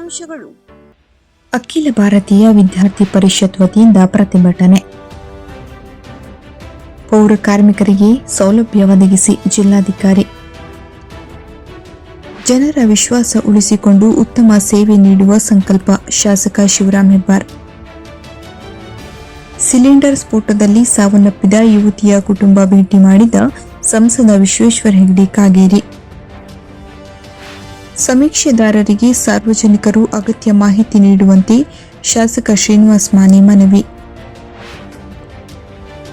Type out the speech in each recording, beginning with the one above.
ಮುಖ್ಯಾಂಶಗಳು ಅಖಿಲ ಭಾರತೀಯ ವಿದ್ಯಾರ್ಥಿ ಪರಿಷತ್ ವತಿಯಿಂದ ಪ್ರತಿಭಟನೆ. ಪೌರ ಕಾರ್ಮಿಕರಿಗೆ ಸೌಲಭ್ಯ ಒದಗಿಸಿ ಜಿಲ್ಲಾಧಿಕಾರಿ. ಜನರ ವಿಶ್ವಾಸ ಉಳಿಸಿಕೊಂಡು ಉತ್ತಮ ಸೇವೆ ನೀಡುವ ಸಂಕಲ್ಪ ಶಾಸಕ ಶಿವರಾಮ್ ಹೆಬ್ಬಾರ್. ಸಿಲಿಂಡರ್ ಸ್ಫೋಟದಲ್ಲಿ ಸಾವನ್ನಪ್ಪಿದ ಯುವತಿಯ ಕುಟುಂಬ ಭೇಟಿ ಮಾಡಿದ ಸಂಸದ ವಿಶ್ವೇಶ್ವರ ಹೆಗ್ಡೆ ಕಾಗೇರಿ. ಸಮೀಕ್ಷೆದಾರರಿಗೆ ಸಾರ್ವಜನಿಕರು ಅಗತ್ಯ ಮಾಹಿತಿ ನೀಡುವಂತೆ ಶಾಸಕ ಶ್ರೀನಿವಾಸ್ ಮಾನೆ ಮನವಿ.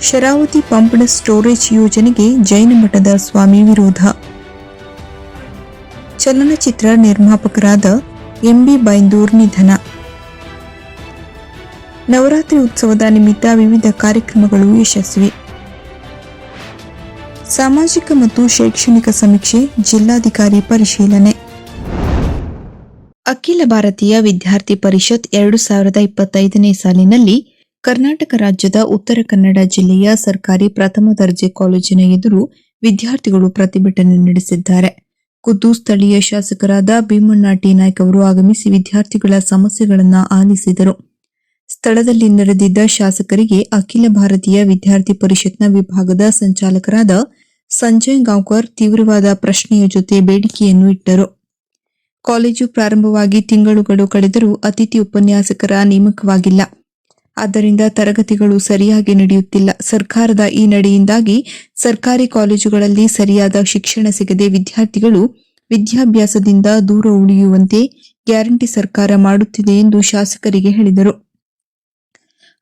ಶರಾವತಿ ಪಂಪ್ಡ್ ಸ್ಟೋರೇಜ್ ಯೋಜನೆಗೆ ಜೈನ ಮಠದ ಸ್ವಾಮಿ ವಿರೋಧ. ಚಲನಚಿತ್ರ ನಿರ್ಮಾಪಕರಾದ ಎಂಬಿ ಬೈಂದೂರ್ ನಿಧನ. ನವರಾತ್ರಿ ಉತ್ಸವದ ನಿಮಿತ್ತ ವಿವಿಧ ಕಾರ್ಯಕ್ರಮಗಳು ಯಶಸ್ವಿ. ಸಾಮಾಜಿಕ ಮತ್ತು ಶೈಕ್ಷಣಿಕ ಸಮೀಕ್ಷೆ ಜಿಲ್ಲಾಧಿಕಾರಿ ಪರಿಶೀಲನೆ. ಅಖಿಲ ಭಾರತೀಯ ವಿದ್ಯಾರ್ಥಿ ಪರಿಷತ್ ಎರಡು ಸಾವಿರದ ಇಪ್ಪತ್ತೈದನೇ ಸಾಲಿನಲ್ಲಿ ಕರ್ನಾಟಕ ರಾಜ್ಯದ ಉತ್ತರ ಕನ್ನಡ ಜಿಲ್ಲೆಯ ಸರ್ಕಾರಿ ಪ್ರಥಮ ದರ್ಜೆ ಕಾಲೇಜಿನ ಎದುರು ವಿದ್ಯಾರ್ಥಿಗಳು ಪ್ರತಿಭಟನೆ ನಡೆಸಿದ್ದಾರೆ. ಖುದ್ದು ಸ್ಥಳೀಯ ಶಾಸಕರಾದ ಭೀಮಣ್ಣ ಟಿ ನಾಯ್ಕ್ ಅವರು ಆಗಮಿಸಿ ವಿದ್ಯಾರ್ಥಿಗಳ ಸಮಸ್ಯೆಗಳನ್ನು ಆಲಿಸಿದರು. ಸ್ಥಳದಲ್ಲಿ ನಡೆದಿದ್ದ ಶಾಸಕರಿಗೆ ಅಖಿಲ ಭಾರತೀಯ ವಿದ್ಯಾರ್ಥಿ ಪರಿಷತ್ನ ವಿಭಾಗದ ಸಂಚಾಲಕರಾದ ಸಂಜಯ್ ಗಾಂವ್ಕರ್ ತೀವ್ರವಾದ ಪ್ರಶ್ನೆಯ ಜೊತೆ ಬೇಡಿಕೆಯನ್ನು ಇಟ್ಟರು. ಕಾಲೇಜು ಪ್ರಾರಂಭವಾಗಿ ತಿಂಗಳುಗಳು ಕಳೆದರೂ ಅತಿಥಿ ಉಪನ್ಯಾಸಕರ ನೇಮಕವಾಗಿಲ್ಲ. ಆದ್ದರಿಂದ ತರಗತಿಗಳು ಸರಿಯಾಗಿ ನಡೆಯುತ್ತಿಲ್ಲ. ಸರ್ಕಾರದ ಈ ನಡೆಯಿಂದಾಗಿ ಸರ್ಕಾರಿ ಕಾಲೇಜುಗಳಲ್ಲಿ ಸರಿಯಾದ ಶಿಕ್ಷಣ ಸಿಗದೆ ವಿದ್ಯಾರ್ಥಿಗಳು ವಿದ್ಯಾಭ್ಯಾಸದಿಂದ ದೂರ ಉಳಿಯುವಂತೆ ಗ್ಯಾರಂಟಿ ಸರ್ಕಾರ ಮಾಡುತ್ತಿದೆ ಎಂದು ಶಾಸಕರಿಗೆ ಹೇಳಿದರು.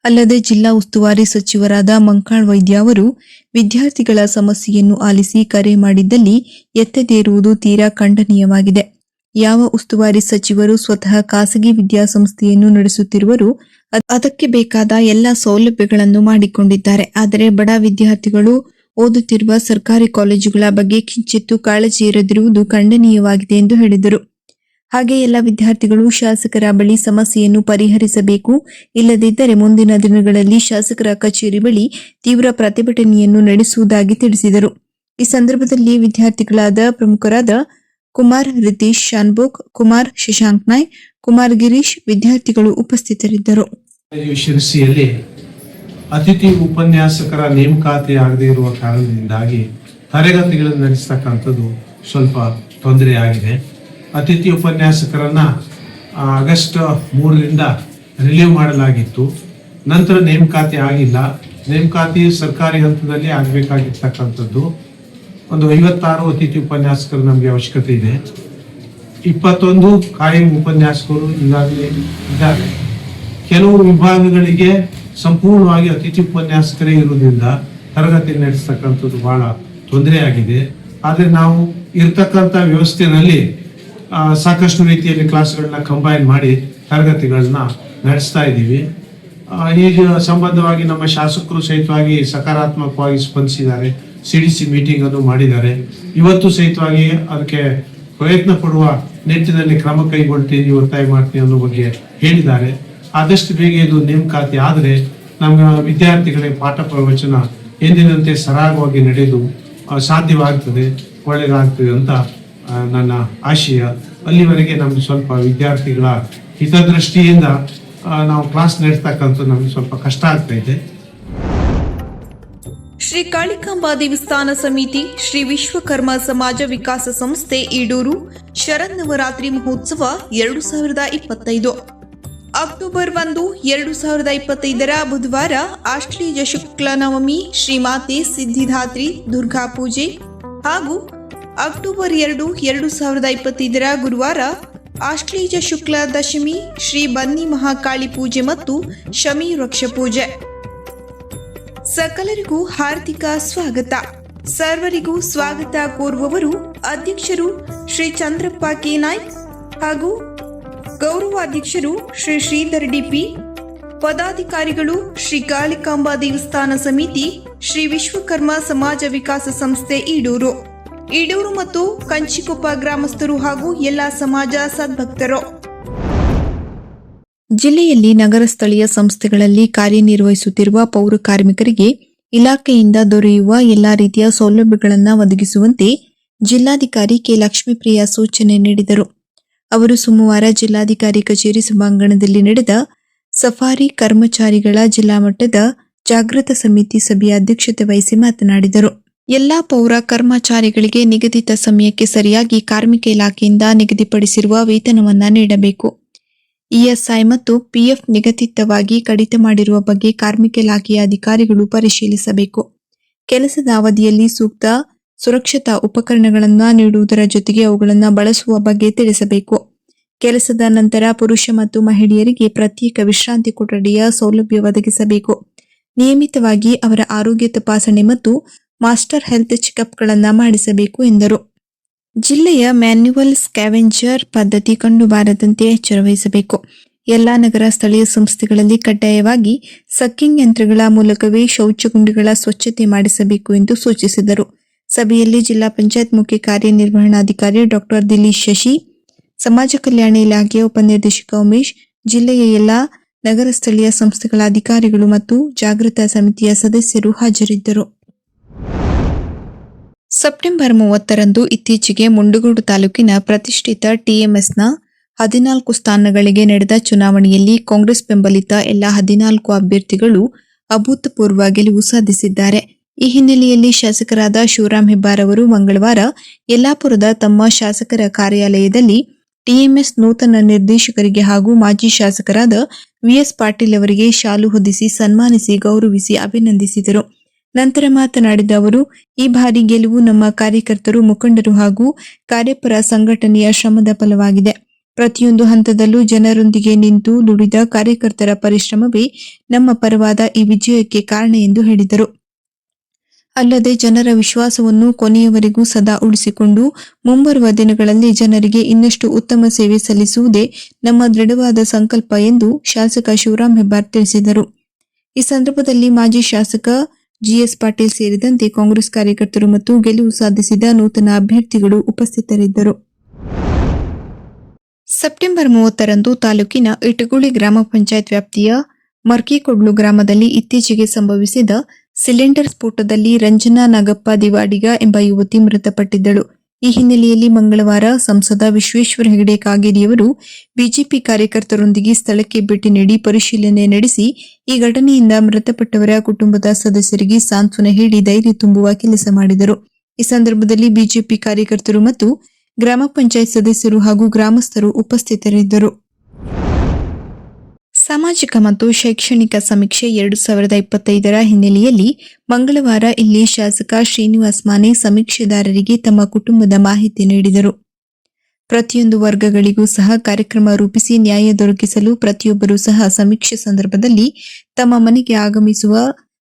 ಅಲ್ಲದೆ ಜಿಲ್ಲಾ ಉಸ್ತುವಾರಿ ಸಚಿವರಾದ ಮಂಕಾಳ್ ವೈದ್ಯ ಅವರು ವಿದ್ಯಾರ್ಥಿಗಳ ಸಮಸ್ಯೆಯನ್ನು ಆಲಿಸಿ ಕರೆ ಮಾಡಿದ್ದಲ್ಲಿ ಎತ್ತದೇರುವುದು ತೀರಾ ಖಂಡನೀಯವಾಗಿದೆ. ಯಾವ ಉಸ್ತುವಾರಿ ಸಚಿವರು ಸ್ವತಃ ಖಾಸಗಿ ವಿದ್ಯಾಸಂಸ್ಥೆಯನ್ನು ನಡೆಸುತ್ತಿರುವರು ಅದ್- ಅದಕ್ಕೆ ಬೇಕಾದ ಎಲ್ಲ ಸೌಲಭ್ಯಗಳನ್ನು ಮಾಡಿಕೊಂಡಿದ್ದಾರೆ. ಆದರೆ ಬಡ ವಿದ್ಯಾರ್ಥಿಗಳು ಓದುತ್ತಿರುವ ಸರ್ಕಾರಿ ಕಾಲೇಜುಗಳ ಬಗ್ಗೆ ಕಿಂಚಿತ್ತು ಕಾಳಜಿ ಇರದಿರುವುದು ಖಂಡನೀಯವಾಗಿದೆ ಎಂದು ಹೇಳಿದರು. ಹಾಗೆ ಎಲ್ಲ ವಿದ್ಯಾರ್ಥಿಗಳು ಶಾಸಕರ ಬಳಿ ಸಮಸ್ಯೆಯನ್ನು ಪರಿಹರಿಸಬೇಕು. ಇಲ್ಲದಿದ್ದರೆ ಮುಂದಿನ ದಿನಗಳಲ್ಲಿ ಶಾಸಕರ ಕಚೇರಿ ಬಳಿ ತೀವ್ರ ಪ್ರತಿಭಟನೆಯನ್ನು ನಡೆಸುವುದಾಗಿ ತಿಳಿಸಿದರು. ಈ ಸಂದರ್ಭದಲ್ಲಿ ವಿದ್ಯಾರ್ಥಿಗಳಾದ ಪ್ರಮುಖರಾದ ಕುಮಾರ್, ರಿತೀಶ್ ಶಾನ್ಭೋಗ್, ಕುಮಾರ್ ಶಶಾಂಕ್ ನಾಯ್, ಕುಮಾರ್ ಗಿರೀಶ್ ವಿದ್ಯಾರ್ಥಿಗಳು ಉಪಸ್ಥಿತರಿದ್ದರು. ಶಿರಸಿಯಲ್ಲಿ ಅತಿಥಿ ಉಪನ್ಯಾಸಕರ ನೇಮಕಾತಿ ಆಗದೇ ಇರುವ ಕಾರಣದಿಂದಾಗಿ ತರಗತಿಗಳನ್ನು ನಡೆಸ್ತಕ್ಕಂಥದ್ದು ಸ್ವಲ್ಪ ತೊಂದರೆಯಾಗಿದೆ. ಅತಿಥಿ ಉಪನ್ಯಾಸಕರನ್ನ ಆಗಸ್ಟ್ ಮೂರರಿಂದ ರಿಲೀವ್ ಮಾಡಲಾಗಿತ್ತು. ನಂತರ ನೇಮಕಾತಿ ಆಗಿಲ್ಲ. ನೇಮಕಾತಿ ಸರ್ಕಾರಿ ಹಂತದಲ್ಲಿ ಆಗಬೇಕಾಗಿರ್ತಕ್ಕಂಥದ್ದು. ಒಂದು ಐವತ್ತಾರು ಅತಿಥಿ ಉಪನ್ಯಾಸಕರು ನಮಗೆ ಅವಶ್ಯಕತೆ ಇದೆ. ಇಪ್ಪತ್ತೊಂದು ಕಾಯಂ ಉಪನ್ಯಾಸಕರು ಈಗಾಗಲೇ ಇದ್ದಾರೆ. ಕೆಲವು ವಿಭಾಗಗಳಿಗೆ ಸಂಪೂರ್ಣವಾಗಿ ಅತಿಥಿ ಉಪನ್ಯಾಸಕರೇ ಇರುವುದರಿಂದ ತರಗತಿ ನಡೆಸ್ತಕ್ಕಂಥದ್ದು ಬಹಳ ತೊಂದರೆಯಾಗಿದೆ. ಆದರೆ ನಾವು ಇರ್ತಕ್ಕಂಥ ವ್ಯವಸ್ಥೆಯಲ್ಲಿ ಸಾಕಷ್ಟು ರೀತಿಯಲ್ಲಿ ಕ್ಲಾಸ್ಗಳನ್ನ ಕಂಬೈನ್ ಮಾಡಿ ತರಗತಿಗಳನ್ನ ನಡೆಸ್ತಾ ಇದ್ದೀವಿ. ಈಗ ಸಂಬಂಧವಾಗಿ ನಮ್ಮ ಶಾಸಕರು ಸಹಿತವಾಗಿ ಸಕಾರಾತ್ಮಕವಾಗಿ ಸ್ಪಂದಿಸಿದ್ದಾರೆ. ಸಿ ಡಿ ಸಿ ಮೀಟಿಂಗ್ ಅನ್ನು ಮಾಡಿದ್ದಾರೆ. ಇವತ್ತು ಸಹಿತವಾಗಿ ಅದಕ್ಕೆ ಪ್ರಯತ್ನ ಪಡುವ ನಿಟ್ಟಿನಲ್ಲಿ ಕ್ರಮ ಕೈಗೊಳ್ತೀನಿ, ಒತ್ತಾಯ ಮಾಡ್ತೀನಿ ಅನ್ನೋ ಬಗ್ಗೆ ಹೇಳಿದ್ದಾರೆ. ಆದಷ್ಟು ಬೇಗ ಇದು ನೇಮಕಾತಿ ಆದರೆ ನಮ್ಮ ವಿದ್ಯಾರ್ಥಿಗಳಿಗೆ ಪಾಠ ಪ್ರವಚನ ಎಂದಿನಂತೆ ಸರಾಗವಾಗಿ ನಡೆದು ಸಾಧ್ಯವಾಗ್ತದೆ ಒಳ್ಳೆಯದಾಗ್ತದೆ ಅಂತ ನನ್ನ ಆಶಯ. ಅಲ್ಲಿವರೆಗೆ ನಮ್ಗೆ ಸ್ವಲ್ಪ ವಿದ್ಯಾರ್ಥಿಗಳ ಹಿತದೃಷ್ಟಿಯಿಂದ ನಾವು ಕ್ಲಾಸ್ ನಡೆಸ್ತಕ್ಕಂಥ ನಮ್ಗೆ ಸ್ವಲ್ಪ ಕಷ್ಟ ಆಗ್ತಾ ಇದೆ. ಶ್ರೀ ಕಾಳಿಕಾಂಬಾ ದೇವಸ್ಥಾನ ಸಮಿತಿ, ಶ್ರೀ ವಿಶ್ವಕರ್ಮ ಸಮಾಜ ವಿಕಾಸ ಸಂಸ್ಥೆ ಈಡೂರು ಶರನ್ನವರಾತ್ರಿ ಮಹೋತ್ಸವ ಎರಡು ಸಾವಿರದ ಇಪ್ಪತ್ತೈದು. ಅಕ್ಟೋಬರ್ ಒಂದು, ಎರಡು ಸಾವಿರದ ಇಪ್ಪತ್ತೈದರ ಬುಧವಾರ ಆಶ್ಲೀಜ ಶುಕ್ಲ ನವಮಿ ಶ್ರೀಮಾತೆ ಸಿದ್ಧಿದಾತ್ರಿ ದುರ್ಗಾ ಪೂಜೆ ಹಾಗೂ ಅಕ್ಟೋಬರ್ ಎರಡು ಎರಡು ಸಾವಿರದ ಇಪ್ಪತ್ತೈದರ ಗುರುವಾರ ಆಶ್ಲೀಜ ಶುಕ್ಲ ದಶಮಿ, ಶ್ರೀ ಬನ್ನಿ ಮಹಾಕಾಳಿ ಪೂಜೆ ಮತ್ತು ಶಮಿ ವೃಕ್ಷ ಪೂಜೆ. ಸಕಲರಿಗೂ ಹಾರ್ದಿಕ ಸ್ವಾಗತ. ಸರ್ವರಿಗೂ ಸ್ವಾಗತ ಕೋರುವವರು ಅಧ್ಯಕ್ಷರು ಶ್ರೀ ಚಂದ್ರಪ್ಪ ಕೆ ನಾಯ್ಕ್ ಹಾಗೂ ಗೌರವಾಧ್ಯಕ್ಷರು ಶ್ರೀ ಶ್ರೀಧರ್ ಡಿಪಿ, ಪದಾಧಿಕಾರಿಗಳು ಶ್ರೀ ಕಾಳಿಕಾಂಬಾ ದೇವಸ್ಥಾನ ಸಮಿತಿ, ಶ್ರೀ ವಿಶ್ವಕರ್ಮ ಸಮಾಜ ವಿಕಾಸ ಸಂಸ್ಥೆ ಈಡೂರು. ಈಡೂರು ಮತ್ತು ಕಂಚಿಕೊಪ್ಪ ಗ್ರಾಮಸ್ಥರು ಹಾಗೂ ಎಲ್ಲ ಸಮಾಜ ಸದ್ಭಕ್ತರು. ಜಿಲ್ಲೆಯಲ್ಲಿ ನಗರ ಸ್ಥಳೀಯ ಸಂಸ್ಥೆಗಳಲ್ಲಿ ಕಾರ್ಯನಿರ್ವಹಿಸುತ್ತಿರುವ ಪೌರ ಕಾರ್ಮಿಕರಿಗೆ ಇಲಾಖೆಯಿಂದ ದೊರೆಯುವ ಎಲ್ಲಾ ರೀತಿಯ ಸೌಲಭ್ಯಗಳನ್ನು ಒದಗಿಸುವಂತೆ ಜಿಲ್ಲಾಧಿಕಾರಿ ಕೆ. ಲಕ್ಷ್ಮೀಪ್ರಿಯ ಸೂಚನೆ ನೀಡಿದರು. ಅವರು ಸೋಮವಾರ ಜಿಲ್ಲಾಧಿಕಾರಿ ಕಚೇರಿ ಸಭಾಂಗಣದಲ್ಲಿ ನಡೆದ ಸಫಾರಿ ಕರ್ಮಚಾರಿಗಳ ಜಿಲ್ಲಾ ಮಟ್ಟದ ಜಾಗೃತ ಸಮಿತಿ ಸಭೆಯ ಅಧ್ಯಕ್ಷತೆ ವಹಿಸಿ ಮಾತನಾಡಿದರು. ಎಲ್ಲಾ ಪೌರ ಕರ್ಮಚಾರಿಗಳಿಗೆ ನಿಗದಿತ ಸಮಯಕ್ಕೆ ಸರಿಯಾಗಿ ಕಾರ್ಮಿಕ ಇಲಾಖೆಯಿಂದ ನಿಗದಿಪಡಿಸಿರುವ ವೇತನವನ್ನು ನೀಡಬೇಕು. ಇಎಸ್ಐ ಮತ್ತು ಪಿಎಫ್ ನಿಗದಿತವಾಗಿ ಕಡಿತ ಮಾಡಿರುವ ಬಗ್ಗೆ ಕಾರ್ಮಿಕ ಇಲಾಖೆಯ ಅಧಿಕಾರಿಗಳು ಪರಿಶೀಲಿಸಬೇಕು. ಕೆಲಸದ ಅವಧಿಯಲ್ಲಿ ಸೂಕ್ತ ಸುರಕ್ಷತಾ ಉಪಕರಣಗಳನ್ನು ನೀಡುವುದರ ಜೊತೆಗೆ ಅವುಗಳನ್ನು ಬಳಸುವ ಬಗ್ಗೆ ತಿಳಿಸಬೇಕು. ಕೆಲಸದ ನಂತರ ಪುರುಷ ಮತ್ತು ಮಹಿಳೆಯರಿಗೆ ಪ್ರತ್ಯೇಕ ವಿಶ್ರಾಂತಿ ಕೊಠಡಿಯ ಸೌಲಭ್ಯ ಒದಗಿಸಬೇಕು. ನಿಯಮಿತವಾಗಿ ಅವರ ಆರೋಗ್ಯ ತಪಾಸಣೆ ಮತ್ತು ಮಾಸ್ಟರ್ ಹೆಲ್ತ್ ಚೆಕಪ್ಗಳನ್ನು ಮಾಡಿಸಬೇಕು ಎಂದರು. ಜಿಲ್ಲೆಯ ಮ್ಯಾನ್ಯುವಲ್ ಸ್ಕ್ಯಾವೆಂಜರ್ ಪದ್ಧತಿ ಕಂಡುಬಾರದಂತೆ ಎಚ್ಚರ ವಹಿಸಬೇಕು ಎಲ್ಲಾ ನಗರ ಸ್ಥಳೀಯ ಸಂಸ್ಥೆಗಳಲ್ಲಿ ಕಡ್ಡಾಯವಾಗಿ ಸಕ್ಕಿಂಗ್ ಯಂತ್ರಗಳ ಮೂಲಕವೇ ಶೌಚಗುಂಡಿಗಳ ಸ್ವಚ್ಛತೆ ಮಾಡಿಸಬೇಕು ಎಂದು ಸೂಚಿಸಿದರು. ಸಭೆಯಲ್ಲಿ ಜಿಲ್ಲಾ ಪಂಚಾಯತ್ ಮುಖ್ಯ ಕಾರ್ಯನಿರ್ವಹಣಾಧಿಕಾರಿ ಡಾಕ್ಟರ್ ದಿಲೀಶ್ ಶಶಿ, ಸಮಾಜ ಕಲ್ಯಾಣ ಇಲಾಖೆಯ ಉಪನಿರ್ದೇಶಕ ಉಮೇಶ್, ಜಿಲ್ಲೆಯ ಎಲ್ಲಾ ನಗರ ಸ್ಥಳೀಯ ಸಂಸ್ಥೆಗಳ ಅಧಿಕಾರಿಗಳು ಮತ್ತು ಜಾಗೃತ ಸಮಿತಿಯ ಸದಸ್ಯರು ಹಾಜರಿದ್ದರು. ಸೆಪ್ಟೆಂಬರ್ ಮೂವತ್ತರಂದು ಇತ್ತೀಚೆಗೆ ಮುಂಡಗೋಡು ತಾಲೂಕಿನ ಪ್ರತಿಷ್ಠಿತ ಟಿಎಂಎಸ್ನ ಹದಿನಾಲ್ಕು ಸ್ಥಾನಗಳಿಗೆ ನಡೆದ ಚುನಾವಣೆಯಲ್ಲಿ ಕಾಂಗ್ರೆಸ್ ಬೆಂಬಲಿತ ಎಲ್ಲ ಹದಿನಾಲ್ಕು ಅಭ್ಯರ್ಥಿಗಳು ಅಭೂತಪೂರ್ವ ಗೆಲುವು ಸಾಧಿಸಿದ್ದಾರೆ. ಈ ಹಿನ್ನೆಲೆಯಲ್ಲಿ ಶಾಸಕರಾದ ಶಿವರಾಮ್ ಹೆಬ್ಬಾರ್ ಅವರು ಮಂಗಳವಾರ ಯಲ್ಲಾಪುರದ ತಮ್ಮ ಶಾಸಕರ ಕಾರ್ಯಾಲಯದಲ್ಲಿ ಟಿಎಂಎಸ್ ನೂತನ ನಿರ್ದೇಶಕರಿಗೆ ಹಾಗೂ ಮಾಜಿ ಶಾಸಕರಾದ ವಿಎಸ್ ಪಾಟೀಲ್ ಅವರಿಗೆ ಶಾಲು ಹೊದಿಸಿ ಸನ್ಮಾನಿಸಿ ಗೌರವಿಸಿ ಅಭಿನಂದಿಸಿದರು. ನಂತರ ಮಾತನಾಡಿದ ಅವರು, ಈ ಬಾರಿ ಗೆಲುವು ನಮ್ಮ ಕಾರ್ಯಕರ್ತರು, ಮುಖಂಡರು ಹಾಗೂ ಕಾರ್ಯಪರ ಸಂಘಟನೆಯ ಶ್ರಮದ ಫಲವಾಗಿದೆ. ಪ್ರತಿಯೊಂದು ಹಂತದಲ್ಲೂ ಜನರೊಂದಿಗೆ ನಿಂತು ದುಡಿದ ಕಾರ್ಯಕರ್ತರ ಪರಿಶ್ರಮವೇ ನಮ್ಮ ಪರವಾದ ಈ ವಿಜಯಕ್ಕೆ ಕಾರಣ ಎಂದು ಹೇಳಿದರು. ಅಲ್ಲದೆ ಜನರ ವಿಶ್ವಾಸವನ್ನು ಕೊನೆಯವರೆಗೂ ಸದಾ ಉಳಿಸಿಕೊಂಡು ಮುಂಬರುವ ದಿನಗಳಲ್ಲಿ ಜನರಿಗೆ ಇನ್ನಷ್ಟು ಉತ್ತಮ ಸೇವೆ ಸಲ್ಲಿಸುವುದೇ ನಮ್ಮ ದೃಢವಾದ ಸಂಕಲ್ಪ ಎಂದು ಶಾಸಕ ಶಿವರಾಮ್ ಹೆಬ್ಬಾರ್ ತಿಳಿಸಿದರು. ಈ ಸಂದರ್ಭದಲ್ಲಿ ಮಾಜಿ ಶಾಸಕ ಜಿಎಸ್ ಪಾಟೀಲ್ ಸೇರಿದಂತೆ ಕಾಂಗ್ರೆಸ್ ಕಾರ್ಯಕರ್ತರು ಮತ್ತು ಗೆಲುವು ಸಾಧಿಸಿದ ನೂತನ ಅಭ್ಯರ್ಥಿಗಳು ಉಪಸ್ಥಿತರಿದ್ದರು. ಸೆಪ್ಟೆಂಬರ್ ಮೂವತ್ತರಂದು ತಾಲೂಕಿನ ಇಟಗುಳಿ ಗ್ರಾಮ ಪಂಚಾಯತ್ ವ್ಯಾಪ್ತಿಯ ಮರ್ಕಿಕೊಡ್ಲು ಗ್ರಾಮದಲ್ಲಿ ಇತ್ತೀಚೆಗೆ ಸಂಭವಿಸಿದ ಸಿಲಿಂಡರ್ ಸ್ಫೋಟದಲ್ಲಿ ರಂಜನಾ ನಾಗಪ್ಪ ದಿವಾಡಿಗ ಎಂಬ ಯುವತಿ ಮೃತಪಟ್ಟಿದ್ದಳು. ಈ ಹಿನ್ನೆಲೆಯಲ್ಲಿ ಮಂಗಳವಾರ ಸಂಸದ ವಿಶ್ವೇಶ್ವರ ಹೆಗಡೆ ಕಾಗೇರಿಯವರು ಬಿಜೆಪಿ ಕಾರ್ಯಕರ್ತರೊಂದಿಗೆ ಸ್ಥಳಕ್ಕೆ ಭೇಟಿ ನೀಡಿ ಪರಿಶೀಲನೆ ನಡೆಸಿ ಈ ಘಟನೆಯಿಂದ ಮೃತಪಟ್ಟವರ ಕುಟುಂಬದ ಸದಸ್ಯರಿಗೆ ಸಾಂತ್ವನ ಹೇಳಿ ಧೈರ್ಯ ತುಂಬುವ ಕೆಲಸ ಮಾಡಿದರು. ಈ ಸಂದರ್ಭದಲ್ಲಿ ಬಿಜೆಪಿ ಕಾರ್ಯಕರ್ತರು ಮತ್ತು ಗ್ರಾಮ ಪಂಚಾಯತ್ ಸದಸ್ಯರು ಹಾಗೂ ಗ್ರಾಮಸ್ಥರು ಉಪಸ್ಥಿತರಿದ್ದರು. ಸಾಮಾಜಿಕ ಮತ್ತು ಶೈಕ್ಷಣಿಕ ಸಮೀಕ್ಷೆ ಎರಡು ಸಾವಿರದ ಇಪ್ಪತ್ತೈದರ ಹಿನ್ನೆಲೆಯಲ್ಲಿ ಮಂಗಳವಾರ ಇಲ್ಲಿ ಶಾಸಕ ಶ್ರೀನಿವಾಸ್ ಮಾನೆ ಸಮೀಕ್ಷೆದಾರರಿಗೆ ತಮ್ಮ ಕುಟುಂಬದ ಮಾಹಿತಿ ನೀಡಿದರು. ಪ್ರತಿಯೊಂದು ವರ್ಗಗಳಿಗೂ ಸಹ ಕಾರ್ಯಕ್ರಮ ರೂಪಿಸಿ ನ್ಯಾಯ ದೊರಕಿಸಲು ಪ್ರತಿಯೊಬ್ಬರೂ ಸಹ ಸಮೀಕ್ಷೆ ಸಂದರ್ಭದಲ್ಲಿ ತಮ್ಮ ಮನೆಗೆ ಆಗಮಿಸುವ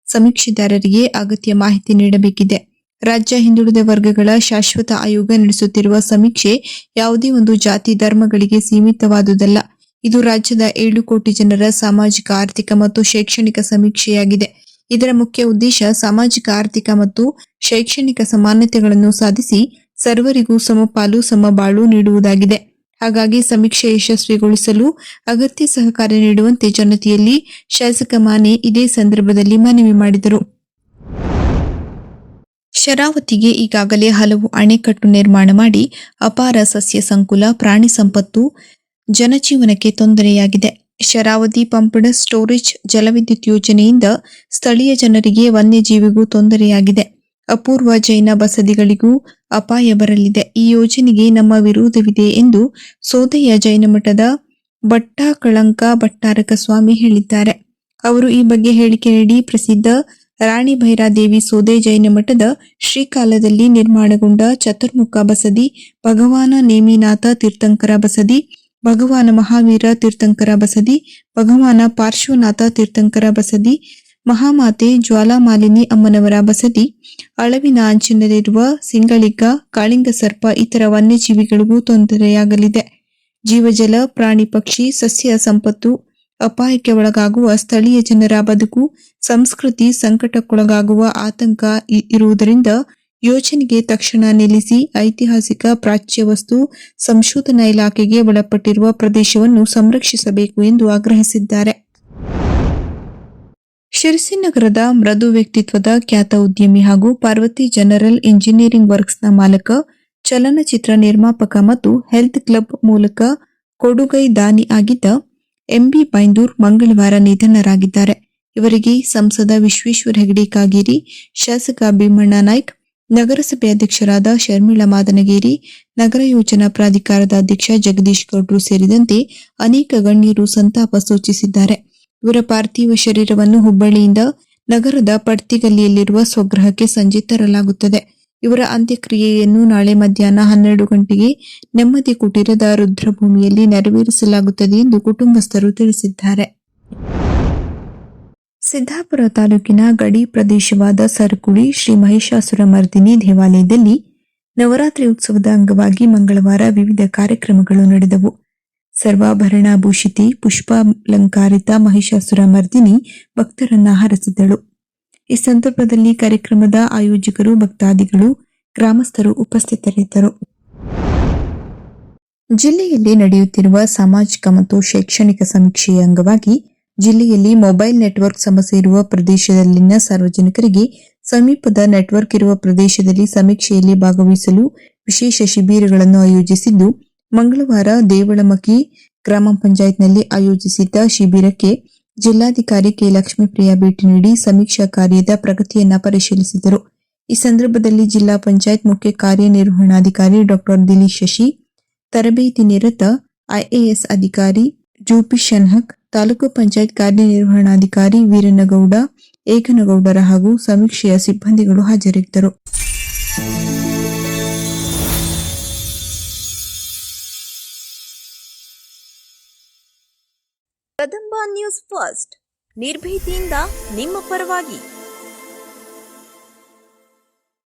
ಸಮೀಕ್ಷೆದಾರರಿಗೆ ಅಗತ್ಯ ಮಾಹಿತಿ ನೀಡಬೇಕಿದೆ. ರಾಜ್ಯ ಹಿಂದುಳಿದ ವರ್ಗಗಳ ಶಾಶ್ವತ ಆಯೋಗ ನಡೆಸುತ್ತಿರುವ ಸಮೀಕ್ಷೆ ಯಾವುದೇ ಒಂದು ಜಾತಿ ಧರ್ಮಗಳಿಗೆ ಸೀಮಿತವಾದುದಲ್ಲ. ಇದು ರಾಜ್ಯದ ಏಳು ಕೋಟಿ ಜನರ ಸಾಮಾಜಿಕ, ಆರ್ಥಿಕ ಮತ್ತು ಶೈಕ್ಷಣಿಕ ಸಮೀಕ್ಷೆಯಾಗಿದೆ. ಇದರ ಮುಖ್ಯ ಉದ್ದೇಶ ಸಾಮಾಜಿಕ, ಆರ್ಥಿಕ ಮತ್ತು ಶೈಕ್ಷಣಿಕ ಸಮಾನತೆಗಳನ್ನು ಸಾಧಿಸಿ ಸರ್ವರಿಗೂ ಸಮಪಾಲು, ಸಮಬಾಳು ನೀಡುವುದಾಗಿದೆ. ಹಾಗಾಗಿ ಸಮೀಕ್ಷೆ ಯಶಸ್ವಿಗೊಳಿಸಲು ಅಗತ್ಯ ಸಹಕಾರ ನೀಡುವಂತೆ ಜನತೆಯಲ್ಲಿ ಶಾಸಕ ಮಾನೆ ಇದೇ ಸಂದರ್ಭದಲ್ಲಿ ಮನವಿ ಮಾಡಿದರು. ಶರಾವತಿಗೆ ಈಗಾಗಲೇ ಹಲವು ಅಣೆಕಟ್ಟು ನಿರ್ಮಾಣ ಮಾಡಿ ಅಪಾರ ಸಸ್ಯ ಸಂಕುಲ, ಪ್ರಾಣಿ ಸಂಪತ್ತು ಜನಜೀವನಕ್ಕೆ ತೊಂದರೆಯಾಗಿದೆ. ಶರಾವತಿ ಪಂಪ್ಡ್ ಸ್ಟೋರೇಜ್ ಜಲವಿದ್ಯುತ್ ಯೋಜನೆಯಿಂದ ಸ್ಥಳೀಯ ಜನರಿಗೆ ವನ್ಯಜೀವಿಗೂ ತೊಂದರೆಯಾಗಿದೆ. ಅಪೂರ್ವ ಜೈನ ಬಸದಿಗಳಿಗೂ ಅಪಾಯ ಬರಲಿದೆ. ಈ ಯೋಜನೆಗೆ ನಮ್ಮ ವಿರೋಧವಿದೆ ಎಂದು ಸೋದೆಯ ಜೈನ ಮಠದ ಭಟ್ಟಕಳಂಕ ಭಟ್ಟಾರಕ ಸ್ವಾಮಿ ಹೇಳಿದ್ದಾರೆ. ಅವರು ಈ ಬಗ್ಗೆ ಹೇಳಿಕೆ ನೀಡಿ ಪ್ರಸಿದ್ಧ ರಾಣಿ ಭೈರಾದೇವಿ ಸೋದೆ ಜೈನ ಮಠದ ಶ್ರೀಕಾಲದಲ್ಲಿ ನಿರ್ಮಾಣಗೊಂಡ ಚತುರ್ಮುಖ ಬಸದಿ, ಭಗವಾನ ನೇಮಿನಾಥ ತೀರ್ಥಂಕರ ಬಸದಿ ಭಗವಾನ ಮಹಾವೀರ ತೀರ್ಥಂಕರ ಬಸದಿ, ಭಗವಾನ ಪಾರ್ಶ್ವನಾಥ ತೀರ್ಥಂಕರ ಬಸದಿ, ಮಹಾಮಾತೆ ಜ್ವಾಲಾಮಾಲಿನಿ ಅಮ್ಮನವರ ಬಸದಿ, ಅಳವಿನ ಅಂಚಿನಲ್ಲಿರುವ ಸಿಂಗಳಿಗ, ಕಾಳಿಂಗ ಸರ್ಪ ಇತರ ವನ್ಯಜೀವಿಗಳಿಗೂ ತೊಂದರೆಯಾಗಲಿದೆ. ಜೀವಜಲ, ಪ್ರಾಣಿ ಪಕ್ಷಿ, ಸಸ್ಯ ಸಂಪತ್ತು, ಅಪಾಯಕ್ಕೆ ಒಳಗಾಗುವ ಸ್ಥಳೀಯ ಜನರ ಬದುಕು, ಸಂಸ್ಕೃತಿ ಸಂಕಟಕ್ಕೊಳಗಾಗುವ ಆತಂಕ ಇರುವುದರಿಂದ ಯೋಜನೆಗೆ ತಕ್ಷಣ ನಿಲ್ಲಿಸಿ ಐತಿಹಾಸಿಕ ಪ್ರಾಚ್ಯ ವಸ್ತು ಸಂಶೋಧನಾ ಇಲಾಖೆಗೆ ಒಳಪಟ್ಟಿರುವ ಪ್ರದೇಶವನ್ನು ಸಂರಕ್ಷಿಸಬೇಕು ಎಂದು ಆಗ್ರಹಿಸಿದ್ದಾರೆ. ಶಿರಸಿ ನಗರದ ಮೃದು ವ್ಯಕ್ತಿತ್ವದ ಖ್ಯಾತ ಉದ್ಯಮಿ ಹಾಗೂ ಪಾರ್ವತಿ ಜನರಲ್ ಇಂಜಿನಿಯರಿಂಗ್ ವರ್ಕ್ಸ್ನ ಮಾಲಕ, ಚಲನಚಿತ್ರ ನಿರ್ಮಾಪಕ ಮತ್ತು ಹೆಲ್ತ್ ಕ್ಲಬ್ ಮೂಲಕ ಕೊಡುಗೈ ದಾನಿ ಆಗಿದ್ದ ಎಂಬಿ ಬೈಂದೂರ್ ಮಂಗಳವಾರ ನಿಧನರಾಗಿದ್ದಾರೆ. ಇವರಿಗೆ ಸಂಸದ ವಿಶ್ವೇಶ್ವರ ಹೆಗಡೆ ಕಾಗೇರಿ, ಶಾಸಕ ಭೀಮಣ್ಣ ನಾಯ್ಕ್ ನಗರಸಭೆ ಅಧ್ಯಕ್ಷರಾದ ಶರ್ಮಿಳಾ ಮಾದನಗೇರಿ, ನಗರ ಯೋಜನಾ ಪ್ರಾಧಿಕಾರದ ಅಧ್ಯಕ್ಷ ಜಗದೀಶ್ ಗೌಡ್ರು ಸೇರಿದಂತೆ ಅನೇಕ ಗಣ್ಯರು ಸಂತಾಪ ಸೂಚಿಸಿದ್ದಾರೆ. ಇವರ ಪಾರ್ಥಿವ ಶರೀರವನ್ನು ಹುಬ್ಬಳ್ಳಿಯಿಂದ ನಗರದ ಪಡ್ತಿಗಲ್ಲಿಯಲ್ಲಿರುವ ಸ್ವಗ್ರಹಕ್ಕೆ ಸಂಜೆ ತರಲಾಗುತ್ತದೆ. ಇವರ ಅಂತ್ಯಕ್ರಿಯೆಯನ್ನು ನಾಳೆ ಮಧ್ಯಾಹ್ನ ಹನ್ನೆರಡು ಗಂಟೆಗೆ ನೆಮ್ಮದಿ ಕುಟೀರದ ರುದ್ರಭೂಮಿಯಲ್ಲಿ ನೆರವೇರಿಸಲಾಗುತ್ತದೆ ಎಂದು ಕುಟುಂಬಸ್ಥರು ತಿಳಿಸಿದ್ದಾರೆ. ಸಿದ್ದಾಪುರ ತಾಲೂಕಿನ ಗಡಿ ಪ್ರದೇಶವಾದ ಸರಕುಳಿ ಶ್ರೀ ಮಹಿಷಾಸುರ ಮರ್ದಿನಿ ದೇವಾಲಯದಲ್ಲಿ ನವರಾತ್ರಿ ಉತ್ಸವದ ಅಂಗವಾಗಿ ಮಂಗಳವಾರ ವಿವಿಧ ಕಾರ್ಯಕ್ರಮಗಳು ನಡೆದವು. ಸರ್ವಾಭರಣಾಭೂಷಿತಿ, ಪುಷ್ಪಾಲಂಕಾರಿತ ಮಹಿಷಾಸುರ ಮರ್ದಿನಿ ಭಕ್ತರನ್ನ ಹರಸಿದಳು. ಈ ಸಂದರ್ಭದಲ್ಲಿ ಕಾರ್ಯಕ್ರಮದ ಆಯೋಜಕರು, ಭಕ್ತಾದಿಗಳು, ಗ್ರಾಮಸ್ಥರು ಉಪಸ್ಥಿತರಿದ್ದರು. ಜಿಲ್ಲೆಯಲ್ಲಿ ನಡೆಯುತ್ತಿರುವ ಸಾಮಾಜಿಕ ಮತ್ತು ಶೈಕ್ಷಣಿಕ ಸಮೀಕ್ಷೆಯ ಅಂಗವಾಗಿ ಜಿಲ್ಲೆಯಲ್ಲಿ ಮೊಬೈಲ್ ನೆಟ್ವರ್ಕ್ ಸಮಸ್ಯೆ ಇರುವ ಪ್ರದೇಶದಲ್ಲಿನ ಸಾರ್ವಜನಿಕರಿಗೆ ಸಮೀಪದ ನೆಟ್ವರ್ಕ್ ಇರುವ ಪ್ರದೇಶದಲ್ಲಿ ಸಮೀಕ್ಷೆಯಲ್ಲಿ ಭಾಗವಹಿಸಲು ವಿಶೇಷ ಶಿಬಿರಗಳನ್ನು ಆಯೋಜಿಸಿದ್ದು, ಮಂಗಳವಾರ ದೇವಳಮಕಿ ಗ್ರಾಮ ಪಂಚಾಯತ್ನಲ್ಲಿ ಆಯೋಜಿಸಿದ್ದ ಶಿಬಿರಕ್ಕೆ ಜಿಲ್ಲಾಧಿಕಾರಿ ಕೆ. ಲಕ್ಷ್ಮೀಪ್ರಿಯ ಭೇಟಿ ನೀಡಿ ಸಮೀಕ್ಷಾ ಕಾರ್ಯದ ಪ್ರಗತಿಯನ್ನು ಪರಿಶೀಲಿಸಿದರು. ಈ ಸಂದರ್ಭದಲ್ಲಿ ಜಿಲ್ಲಾ ಪಂಚಾಯತ್ ಮುಖ್ಯ ಕಾರ್ಯನಿರ್ವಹಣಾಧಿಕಾರಿ ಡಾಕ್ಟರ್ ದಿಲೀಶ್ ಶಶಿ, ತರಬೇತಿ ನಿರತ ಐಎಎಸ್ ಅಧಿಕಾರಿ ಜೂಪಿ ಶನ್ಹಕ್, ತಾಲೂಕು ಪಂಚಾಯತ್ ಕಾರ್ಯನಿರ್ವಹಣಾಧಿಕಾರಿ ವೀರನಗೌಡ, ಏಕನಗೌಡರ ಹಾಗೂ ಸಮೀಕ್ಷೆಯ ಸಿಬ್ಬಂದಿಗಳು ಹಾಜರಿದ್ದರು. Kadamba news first. ನಿರ್ಭೀತಿಯಿಂದ ನಿಮ್ಮ ಪರವಾಗಿ.